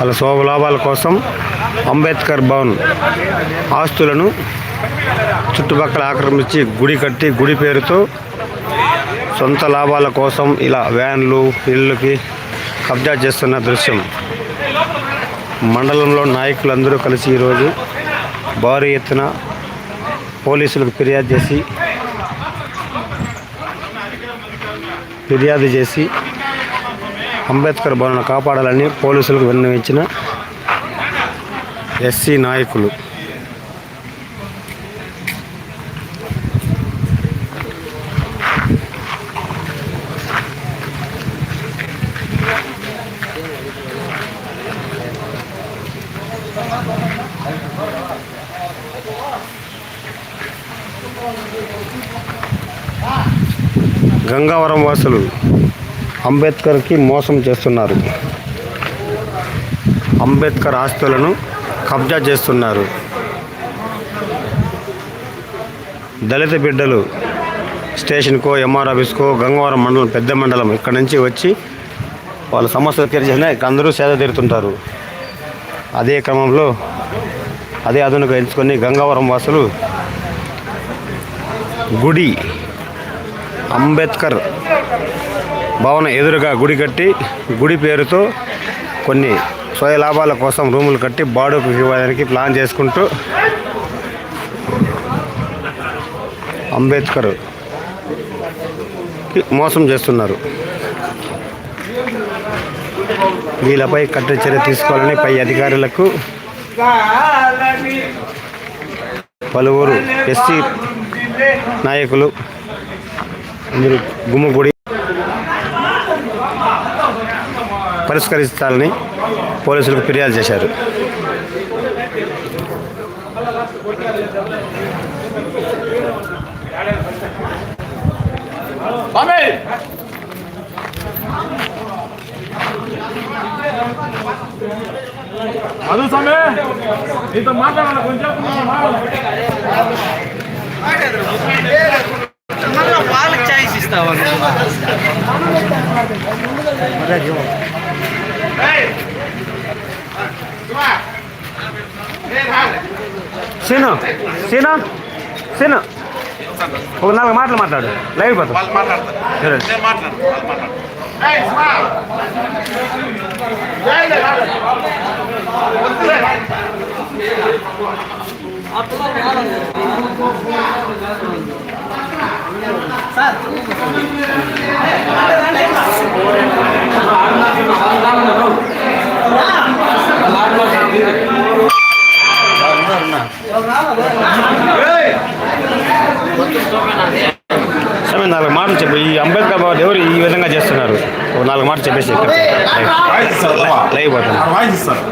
వాళ్ళ శోభలాభాల కోసం అంబేద్కర్ భవన్ ఆస్తులను చుట్టుపక్కల ఆక్రమించి గుడి కట్టి గుడి పేరుతో సొంత లాభాల కోసం ఇలా వ్యాన్లు ఇళ్ళకి కబ్జా చేస్తున్న దృశ్యం. మండలంలో నాయకులందరూ కలిసి ఈరోజు భారీ ఎత్తున పోలీసులకు ఫిర్యాదు చేసి ఫిర్యాదు చేసి అంబేద్కర్ భవన్ కాపాడాలని పోలీసులకు విన్నవించిన ఎస్సీ నాయకులు. గంగావరం వాసులు అంబేద్కర్కి మోసం చేస్తున్నారు. అంబేద్కర్ ఆస్తులను కబ్జా చేస్తున్నారు. దళిత బిడ్డలు స్టేషన్కో ఎంఆర్ ఆఫీస్కో గంగవరం మండలం పెద్ద మండలం ఇక్కడ నుంచి వచ్చి వాళ్ళ సమస్యలు తీర్చేసిన అందరూ సేద తీరుతుంటారు. అదే క్రమంలో అదే అదునుగా ఎంచుకొని గంగవరం వాసులు గుడి అంబేద్కర్ భవన ఎదురుగా గుడి కట్టి గుడి పేరుతో కొన్ని స్వయ లాభాల కోసం రూములు కట్టి బాడుకు ఇవ్వడానికి ప్లాన్ చేసుకుంటూ అంబేద్కర్ మోసం చేస్తున్నారు. వీళ్ళపై కఠిన చర్య తీసుకోవాలని పై అధికారులకు పలువురు ఎస్సీ నాయకులు మీరు గుమ్మగుడి పరిష్కరించాలని పోలీసులకు ఫిర్యాదు చేశారు. మధు స్వామి నీతో మాట్లాడాలి కొంచెం వాళ్ళకి ఛాయిస్ ఇస్తావా సీను సీను సీను. ఒక నాలుగు మాటలు మాట్లాడు. లైవ్ పోతాం. సరే. నేను మాట్లాడు వాళ్ళు మాట్లాడు ఏయ్, స్వా. సరే నాలుగు మాటలు చెప్పు ఈ అంబేద్కర్ బాబు ఎవరు ఈ విధంగా చేస్తున్నారు ఒక నాలుగు మాటలు చెప్పేసి. లైవ్ పోతాం వాయిస్ ఇస్తారు.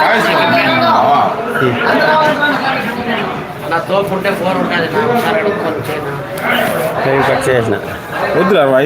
వాయిస్ ఇస్తారు. బావ. నా తోపు ఉంటే ఫోన్ ఉంటుంది నా ఒకసారి అడుక్కొని చేయనా లైవ్ కట్ చేసిన వాయిస్